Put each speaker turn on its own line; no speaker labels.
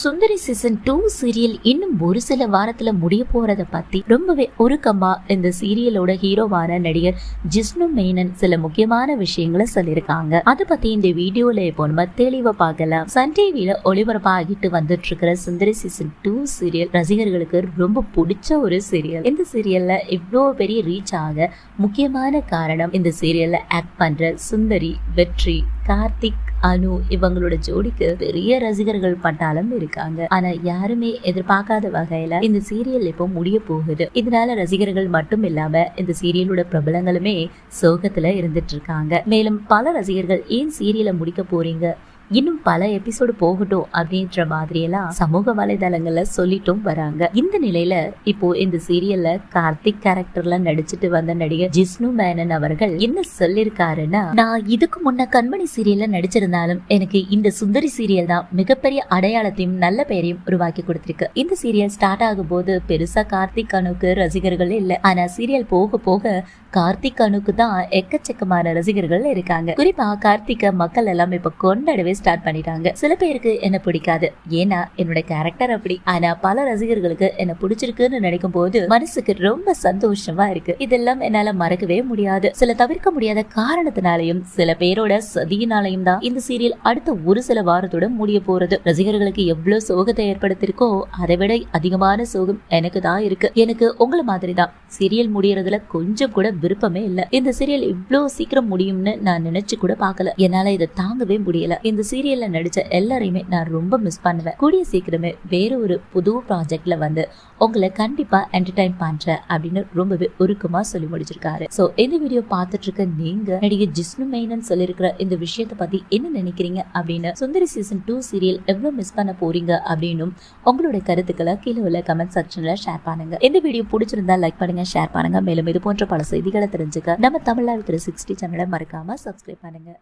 சுந்தரி season two serial இன்னும் ஒரு சில வாரத்துல முடிய போறத பத்தி ரொம்பவே உருக்கமா இந்த சீரியலோட ஹீரோவான நடிகர் ஜிஷ்ணு மேனன் சில முக்கியமான விஷயங்களை சொல்லியிருக்காங்க. அதை பத்தி இந்த வீடியோல இப்போ நம்ம தெளிவா பார்க்கலாம். சன் டிவில ஒளிபரப்பாகிட்டு வந்துட்டு இருக்கிற சுந்தரி சீசன் டூ சீரியல் ரசிகர்களுக்கு ரொம்ப பிடிச்ச ஒரு சீரியல் இந்த சீரியல்ல இவ்வளோ பெரிய ரீச் ஆக முக்கியமான காரணம் இந்த சீரியல்ல ஆக்ட் பண்ற சுந்தரி வெற்றி கார்த்திக் அனு இவங்களோட ஜோடிக்கு பெரிய ரசிகர்கள் பட்டாளம் இருக்காங்க. ஆனா யாருமே எதிர்பார்க்காத வகையில இந்த சீரியல் இப்போ முடிய போகுது. இதனால ரசிகர்கள் மட்டும் இல்லாம இந்த சீரியலோட பிரபலங்களுமே சோகத்துல இருந்துட்டு இருக்காங்க. மேலும் பல ரசிகர்கள் ஏன் சீரியலை முடிக்க போறீங்க? இன்னும் பல எபிசோடு போகட்டும் அப்படின்ற மாதிரியெல்லாம் சமூக வலைதளங்கள்ல சொல்லிட்டும் வராங்க. இந்த நிலையில இப்போ இந்த சீரியல்ல கார்த்திக் கேரக்டர்ல நடிச்சிட்டு வந்த நடிகர் ஜிஷ்ணு மேனன் அவர்கள் என்ன சொல்லிருக்காருன்னா நான் இதுக்கு முன்ன கண்மணி சீரியல்ல நடிச்சிருந்தாலும் எனக்கு இந்த சுந்தரி சீரியல் தான் மிகப்பெரிய அடையாளத்தையும் நல்ல பெயரையும் உருவாக்கி கொடுத்திருக்கு. இந்த சீரியல் ஸ்டார்ட் ஆகும் போது பெருசா கார்த்திக் அணுக்கு ரசிகர்கள் இல்ல. ஆனா சீரியல் போக போக கார்த்திக் அனுக்கு தான் எக்கச்சக்கமான ரசிகர்கள் இருக்காங்க. குறிப்பா கார்த்திக மக்கள் எல்லாம் இப்ப கொண்டாடவே ஸ்டார்ட் பண்ணிட்டாங்க. சில பேருக்கு என்ன பிடிக்காது. ஏன்னா என்னோட கேரக்டர் அப்படி. ஆனா பல ரசிகர்களுக்கு என்ன பிடிச்சிருக்குன்னு நினைக்கும் போது மனசுக்கு ரொம்ப சந்தோஷமா இருக்கு. இதெல்லாம் என்னால மறக்கவே முடியாது. சில தவிர்க்க முடியாத காரணத்தினாலையும் சில பேரோட சதியினாலையும் தான் இந்த சீரியல் அடுத்த ஒரு சில வாரத்தோட முடிய போறது. ரசிகர்களுக்கு எவ்வளவு சோகத்தை ஏற்படுத்திருக்கோ அதை விட அதிகமான சோகம் எனக்கு தான் இருக்கு. எனக்கு உங்களை மாதிரி தான். சீரியல் முடியறதுல கொஞ்சம் கூட விருப்பமே இல்ல. இந்த சீரியல் இவ்வளவு சீக்கிரம் முடியும்னு நான் நினைச்சு கூட பாக்கல என்னால இதை தாங்கவே முடியல. இந்த சீரியல்ல நடிச்ச எல்லாரையுமே நான் ரொம்ப மிஸ் பண்ணுவேன். கூடிய சீக்கிரமே வேற ஒரு புது ப்ராஜெக்ட்ல வந்து உங்களை கண்டிப்பா என்டர்டைன் பண்றேன் அப்படின்னு ரொம்பவே உருக்கமா சொல்லி முடிச்சிருக்காரு. சோ இந்த வீடியோ பார்த்துட்டு இருக்க நீங்க நடிகை ஜிஷ்ணு மேனன் சொல்லியிருக்கிற இந்த விஷயத்தை பத்தி என்ன நினைக்கிறீங்க அப்படின்னு சுந்தரி சீசன் டூ சீரியல் எவ்வளவு மிஸ் பண்ண போறீங்க அப்படின்னும் உங்களுடைய கருத்துக்களை கீழே உள்ள கமெண்ட் செக்ஷன்ல ஷேர் பண்ணுங்க. இந்த வீடியோ பிடிச்சிருந்தா லைக் பண்ணுங்க ஷேர் பண்ணுங்க. மேலும் இது போன்ற பல செய்திகளை தெரிஞ்சுக்க நம்ம தமிழ்நாடு த்ரீ சிக்ஸ்டி சேனலை மறக்காம சப்ஸ்கிரைப் பண்ணுங்க.